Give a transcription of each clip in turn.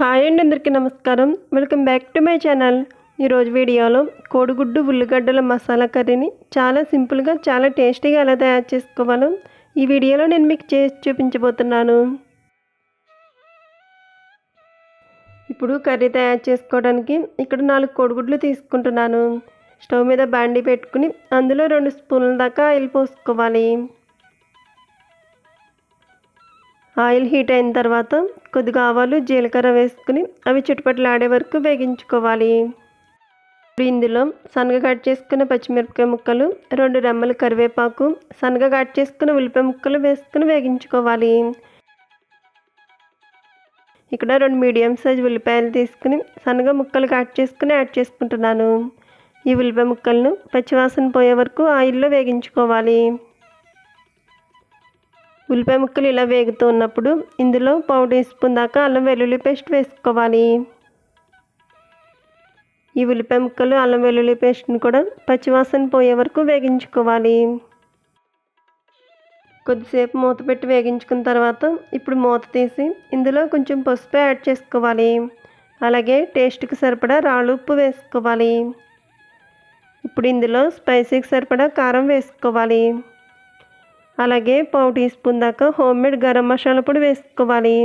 Hi అండి అందరికీ నమస్కారం. Welcome back to my channel ఈరోజు వీడియోలో కోడిగుడ్డు ఉల్లిగడ్డల మసాలా కర్రీని చాలా సింపుల్గా చాలా టేస్టీగా ఎలా తయారు చేసుకోవాలో ఈ వీడియోలో నేను మీకు చేసి చూపించబోతున్నాను. ఇప్పుడు కర్రీ తయారు చేసుకోవడానికి ఇక్కడ నాలుగు కోడిగుడ్లు తీసుకుంటున్నాను. స్టవ్ మీద బాండి పెట్టుకుని అందులో రెండు స్పూన్ల దాకా ఆయిల్ పోసుకోవాలి. ఆయిల్ హీట్ అయిన తర్వాత కొద్దిగా ఆవాలు జీలకర్ర వేసుకుని అవి చుట్టుపట్లాడే వరకు వేగించుకోవాలి. ఇప్పుడు ఇందులో సన్నగా కట్ చేసుకున్న పచ్చిమిరపకాయ ముక్కలు రెండు రెమ్మలు కరివేపాకు సన్నగా కట్ చేసుకున్న ఉల్లిపాయ ముక్కలు వేసుకుని వేగించుకోవాలి. ఇక్కడ రెండు మీడియం సైజ్ ఉల్లిపాయలు తీసుకుని సన్నగా ముక్కలు కట్ చేసుకుని యాడ్ చేసుకుంటున్నాను. ఈ ఉల్లిపాయ ముక్కలను పచ్చివాసన పోయే వరకు ఆయిల్లో వేగించుకోవాలి. ఉల్లిపాయ ముక్కలు ఇలా వేగుతూ ఉన్నప్పుడు ఇందులో పావు టీ స్పూన్ దాకా అల్లం వెల్లుల్లి పేస్ట్ వేసుకోవాలి. ఈ ఉల్లిపాయ ముక్కలు అల్లం వెల్లుల్లి పేస్ట్ని కూడా పచ్చివాసన పోయే వరకు వేగించుకోవాలి. కొద్దిసేపు మూత పెట్టి వేగించుకున్న తర్వాత ఇప్పుడు మూత తీసి ఇందులో కొంచెం పసుపు యాడ్ చేసుకోవాలి. అలాగే టేస్ట్కి సరిపడా రాళ్ళు ఉప్పు వేసుకోవాలి. ఇప్పుడు ఇందులో స్పైసీకి సరిపడా కారం వేసుకోవాలి. అలాగే పావు టీ స్పూన్ దాకా హోమ్ మేడ్ గరం మసాలా పొడి వేసుకోవాలి.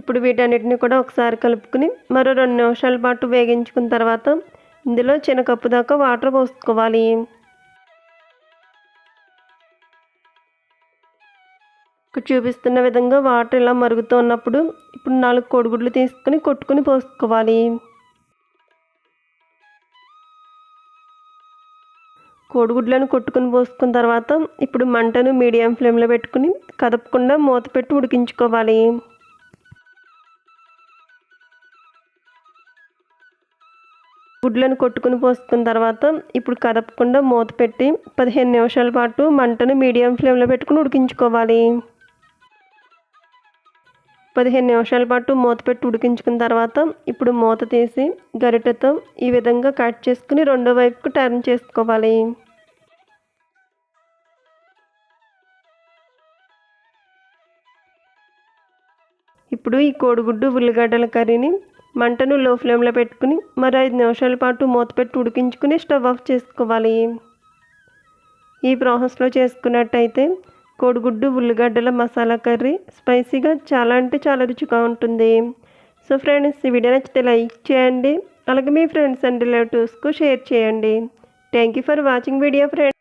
ఇప్పుడు వీటన్నిటిని కూడా ఒకసారి కలుపుకుని మరో రెండు నిమిషాల పాటు వేగించుకున్న తర్వాత ఇందులో చిన్న కప్పు దాకా వాటర్ పోసుకోవాలి. ఇక్కడ చూపిస్తున్న విధంగా వాటర్ ఇలా మరుగుతూ ఉన్నప్పుడు ఇప్పుడు నాలుగు కోడిగుడ్లు తీసుకుని కొట్టుకుని పోసుకోవాలి. కోడిగుడ్లను కొట్టుకుని పోసుకున్న తర్వాత ఇప్పుడు మంటను మీడియం ఫ్లేమ్లో పెట్టుకుని కదపకుండా మూత పెట్టి ఉడికించుకోవాలి. గుడ్లను కొట్టుకుని పోసుకున్న తర్వాత ఇప్పుడు కదపకుండా మూత పెట్టి పదిహేను నిమిషాల పాటు మంటను మీడియం ఫ్లేమ్లో పెట్టుకుని ఉడికించుకోవాలి. పదిహేను నిమిషాల పాటు మూత పెట్టి ఉడికించుకున్న తర్వాత ఇప్పుడు మూత తీసి గరిటెతో ఈ విధంగా కట్ చేసుకుని రెండో వైపుకు టర్న్ చేసుకోవాలి. ఇప్పుడు ఈ కోడిగుడ్డు ఉల్లిగడ్డల కర్రీని మంటను లో ఫ్లేమ్లో పెట్టుకుని మరి ఐదు నిమిషాల పాటు మూత పెట్టి ఉడికించుకుని స్టవ్ ఆఫ్ చేసుకోవాలి. ఈ ప్రాసెస్లో చేసుకున్నట్టయితే కోడిగుడ్డు ఉల్లిగడ్డల మసాలా కర్రీ స్పైసీగా చాలా అంటే చాలా రుచిగా ఉంటుంది. సో ఫ్రెండ్స్ ఈ వీడియో నచ్చితే లైక్ చేయండి. అలాగే మీ ఫ్రెండ్స్ అండ్ రిలేటివ్స్కు షేర్ చేయండి. Thank you for watching video friends.